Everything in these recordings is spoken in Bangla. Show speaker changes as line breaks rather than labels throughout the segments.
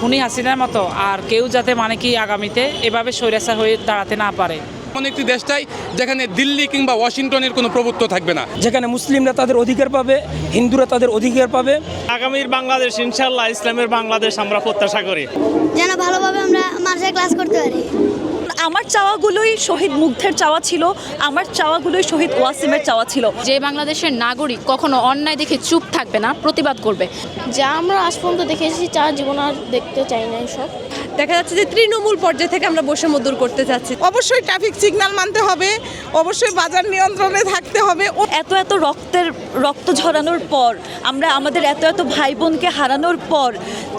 খুনি হাসিনার মতো আর কেউ যাতে মানে কি আগামীতে এভাবে স্বৈরাচার হয়ে দাঁড়াতে না পারে।
এমন একটি দেশটাই যেখানে দিল্লি কিংবা ওয়াশিংটনের কোনো প্রভুত্ব থাকবে না।
যেখানে মুসলিমরা তাদের অধিকার পাবে হিন্দুরা তাদের অধিকার পাবে।
আগামীর বাংলাদেশ ইনশাল্লাহ ইসলামের বাংলাদেশ আমরা প্রত্যাশা করি।
যেন ভালোভাবে আমরা মাদ্রাসায় ক্লাস করতে পারি।
আমার চাওয়াগুলোই শহীদ মুগ্ধের চাওয়া ছিল আমার চাওয়াগুলোই শহীদ ওয়াসিমের চাওয়া ছিল।
যে বাংলাদেশের নাগরিক কখনো অন্যায় দেখে চুপ থাকবে না প্রতিবাদ করবে।
যা আমরা আজ পর্যন্ত দেখে এসেছি চা জীবন আর দেখতে চাই না এসব
দেখা যাচ্ছে যে তৃণমূল পর্যায় থেকে আমরা বৈষম্য দূর করতে চাচ্ছি
অবশ্যই ট্রাফিক সিগন্যাল মানতে হবে অবশ্যই বাজার নিয়ন্ত্রণে থাকতে হবে। ও
এত এত রক্তের রক্ত ঝরানোর পর আমরা আমাদের এত এত ভাই বোনকে হারানোর পর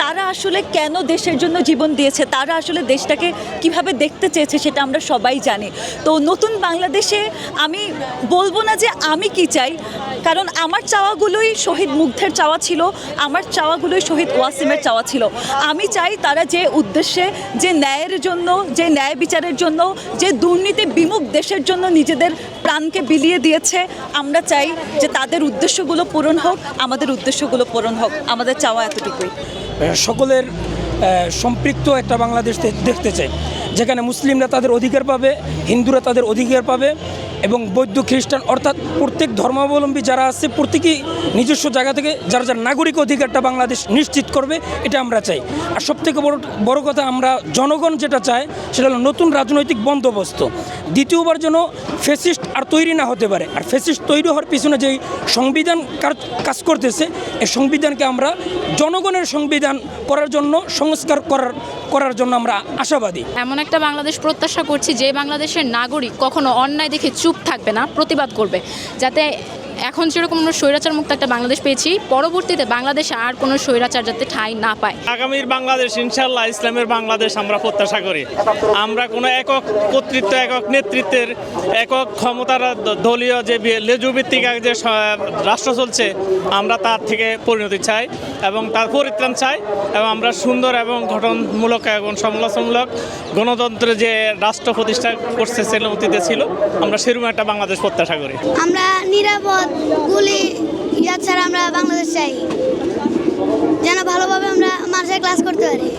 তারা আসলে কেন দেশের জন্য জীবন দিয়েছে? তারা আসলে দেশটাকে কীভাবে দেখতে চেয়েছে সেটা আমরা সবাই জানি। তো নতুন বাংলাদেশে আমি বলব না যে আমি কি চাই, কারণ আমার চাওয়াগুলোই শহীদ মুগ্ধের চাওয়া ছিল, আমার চাওয়াগুলোই শহীদ ওয়াসিমের চাওয়া ছিল। আমি চাই তারা যে উদ্দেশ্যে, যে ন্যায়ের জন্য, যে ন্যায় বিচারের জন্য, যে দুর্নীতি বিমুখ দেশের জন্য নিজেদের প্রাণকে বিলিয়ে দিয়েছে। আমরা চাই যে তাদের উদ্দেশ্যগুলো পূরণ হোক, আমাদের উদ্দেশ্যগুলো পূরণ হোক, আমাদের চাওয়া এতটুকুই।
সকলের সম্পৃক্ত একটা বাংলাদেশ দেখতে চাই, যেখানে মুসলিমরা তাদের অধিকার পাবে, হিন্দুরা তাদের অধিকার পাবে এবং বৌদ্ধ খ্রিস্টান অর্থাৎ প্রত্যেক ধর্মাবলম্বী যারা আছে, প্রত্যেকেই নিজস্ব জায়গা থেকে যারা যার নাগরিক অধিকারটা বাংলাদেশ নিশ্চিত করবে, এটা আমরা চাই। আর সবথেকে বড় বড় কথা, আমরা জনগণ যেটা চায়, সেটা হলো নতুন রাজনৈতিক বন্দোবস্ত। দ্বিতীয়বার যেন ফেসিস্ট আর তৈরি না হতে পারে। আর ফেসিস্ট তৈরি হওয়ার পিছনে যেই সংবিধান কাজ করতেছে, এই সংবিধানকে আমরা জনগণের সংবিধান করার জন্য সংস্কার করার করার জন্য আমরা আশাবাদী।
এমন একটা বাংলাদেশ প্রত্যাশা করছি যে বাংলাদেশের নাগরিক কখনো অন্যায় দেখে চুপ থাকবে না, প্রতিবাদ করবে। যাতে এখন যেরকম আমরা স্বৈরাচার মুক্ত একটা বাংলাদেশ পেয়েছি পরবর্তীতে বাংলাদেশে আর কোনো স্বৈরাচার যাতে ঠাঁই না পায়।
আগামীর বাংলাদেশ ইনশাল্লাহ ইসলামের বাংলাদেশ আমরা প্রত্যাশা করি। আমরা কোনো একক কর্তৃত্ব একক নেতৃত্বের একক ক্ষমতার দলীয় যে লেজুভিত্তিক এক যে রাষ্ট্র চলছে আমরা তার থেকে পরিণতি চাই এবং তার পরিত্রাণ চাই এবং আমরা সুন্দর এবং গঠনমূলক এবং সমালোচনামূলক গণতন্ত্রের যে রাষ্ট্র প্রতিষ্ঠা করছে অতীতে ছিল আমরা সেরকম একটা বাংলাদেশ প্রত্যাশা করি।
আমরা নিরাপদ গুলি ইয়া ছাড়া আমরা বাংলাদেশ চাই। যেন ভালোভাবে আমরা মানুষের ক্লাস করতে পারি।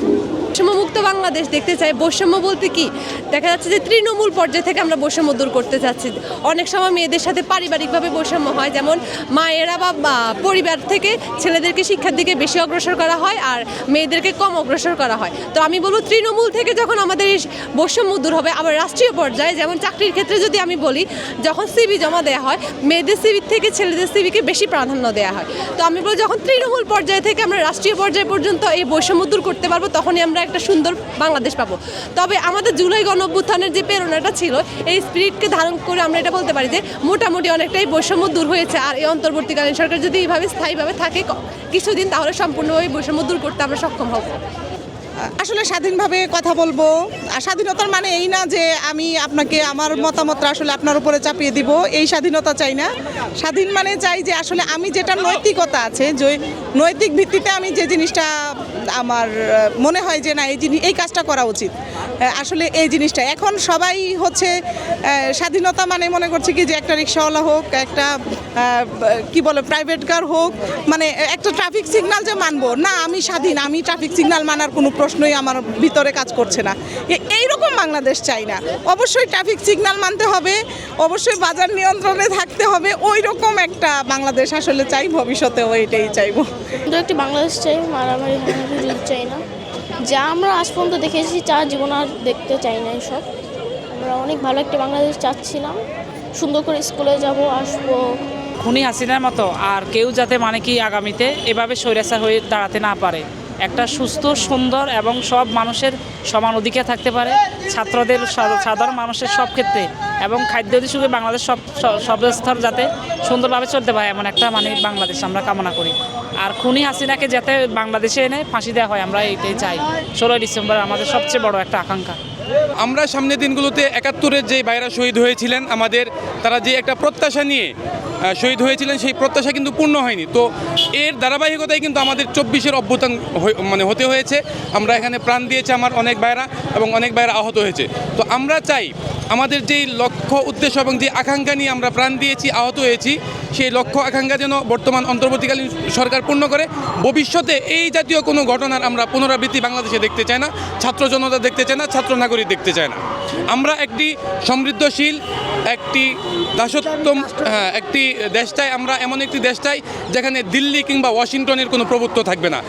বৈষম্যমুক্ত বাংলাদেশ দেখতে চাই। বৈষম্য বলতে কি? দেখা যাচ্ছে যে তৃণমূল পর্যায় থেকে আমরা বৈষম্য দূর করতে চাচ্ছি। অনেক সময় মেয়েদের সাথে পারিবারিকভাবে বৈষম্য হয়, যেমন মায়েরা বা পরিবার থেকে ছেলেদেরকে শিক্ষার দিকে বেশি অগ্রসর করা হয় আর মেয়েদেরকে কম অগ্রসর করা হয়। তো আমি বলব, তৃণমূল থেকে যখন আমাদের এই বৈষম্য দূর হবে, আবার রাষ্ট্রীয় পর্যায়ে, যেমন চাকরির ক্ষেত্রে যদি আমি বলি, যখন সিবি জমা দেওয়া হয়, মেয়েদের সিবির থেকে ছেলেদের সিবিকে বেশি প্রাধান্য দেওয়া হয়। তো আমি বলব, যখন তৃণমূল পর্যায়ে থেকে আমরা রাষ্ট্রীয় পর্যায় পর্যন্ত এই বৈষম্য দূর করতে পারব, তখনই আমরা একটা সুন্দর বাংলাদেশ পাবো। তবে আমাদের জুলাই গণ অভ্যুত্থানের যে প্রেরণাটা ছিল, এই স্পিরিটকে ধারণ করে আমরা এটা বলতে পারি যে মোটামুটি অনেকটাই বৈষম্য দূর হয়েছে। আর এই অন্তর্বর্তীকালীন সরকার যদি এইভাবে স্থায়ীভাবে থাকে কিছুদিন, তাহলে সম্পূর্ণভাবে বৈষম্য দূর করতে আমরা সক্ষম হব।
আসলে স্বাধীনভাবে কথা বলব। স্বাধীনতার মানে এই না যে আমি আপনাকে আমার মতামতটা আসলে আপনার উপরে চাপিয়ে দিব, এই স্বাধীনতা চাই না। স্বাধীন মানে চাই যে আসলে আমি যেটা নৈতিকতা আছে, যে নৈতিক ভিত্তিতে আমি যে জিনিসটা আমার, মনে হয় যে না, এই জিনিস এই কাজটা করা উচিত। আসলে এই জিনিসটা। এখন সবাই হচ্ছে স্বাধীনতা মানে মনে করছে কি যে একটা রিক্সাওয়ালা হোক, একটা কি বলে প্রাইভেট কার হোক মানে একটা ট্রাফিক সিগনাল যে মানবো। না, আমি স্বাধীন, আমি ট্রাফিক সিগনাল মানার কোনো প্রশ্নই আমার ভিতরে কাজ করছে না। এ- এইরকম বাংলাদেশ চাই না। অবশ্যই ট্রাফিক সিগন্যাল মানতে হবে অবশ্যই বাজার নিয়ন্ত্রণে থাকতে হবে ওই রকম একটা বাংলাদেশ আসলে চাই ভবিষ্যতেও এটাই চাইব।
কিন্তু একটি বাংলাদেশ চাই মারামারি চাই না। যা আমরা আজ পর্যন্ত দেখে এসেছি চা জীবন আর দেখতে চাই না এসব। আমরা অনেক ভালো একটা বাংলাদেশ চাচ্ছিলাম। সুন্দর করে স্কুলে যাব আসব।
খুনি হাসিনার মতো আর কেউ যাতে মানে কি আগামীতে এভাবে স্বৈরাচার হয়ে দাঁড়াতে না পারে। একটা সুস্থ, সুন্দর এবং সব মানুষের সমান অধিকার থাকতে পারে। ছাত্রদের সাধারণ মানুষের সব ক্ষেত্রে এবং খাদ্য সুখে বাংলাদেশ সব সব স্তর যাতে সুন্দরভাবে চলতে পারে এমন একটা মানে বাংলাদেশ আমরা কামনা করি। আর খুনি হাসিনাকে যাতে বাংলাদেশে এনে ফাঁসি দেওয়া হয়, আমরা এইটাই চাই। ষোলোই ডিসেম্বর আমাদের সবচেয়ে বড় একটা আকাঙ্ক্ষা।
আমরা সামনের দিনগুলোতে একাত্তরের যে বাইরা শহীদ হয়েছিলেন, আমাদের তারা যে একটা প্রত্যাশা নিয়ে শহীদ হয়েছিলেন, সেই প্রত্যাশা কিন্তু পূর্ণ হয়নি। তো এর ধারাবাহিকতায় কিন্তু আমাদের চব্বিশের অভ্যুত্থান মানে হতে হয়েছে। আমরা এখানে প্রাণ দিয়েছে আমার অনেক ভাইরা এবং অনেক ভাইরা আহত হয়েছে। তো আমরা চাই আমাদের যেই লক্ষ্য, উদ্দেশ্য এবং যে আকাঙ্ক্ষা নিয়ে আমরা প্রাণ দিয়েছি, আহত হয়েছি, সেই লক্ষ্য, আকাঙ্ক্ষা যেন বর্তমান অন্তর্বর্তীকালীন সরকার পূর্ণ করে। ভবিষ্যতে এই জাতীয় কোনো ঘটনার আমরা পুনরাবৃত্তি বাংলাদেশে দেখতে চাই না, ছাত্র জনতা দেখতে চায় না, ছাত্র নাগরিক দেখতে চায় না। আমরা একটি সমৃদ্ধশীল একটি দাসত্ব হ্যাঁ, একটি দেশ চাই আমরা এমন একটি দেশটাই যেখানে দিল্লি কিংবা ওয়াশিংটনের কোনো প্রভুত্ব থাকবে না।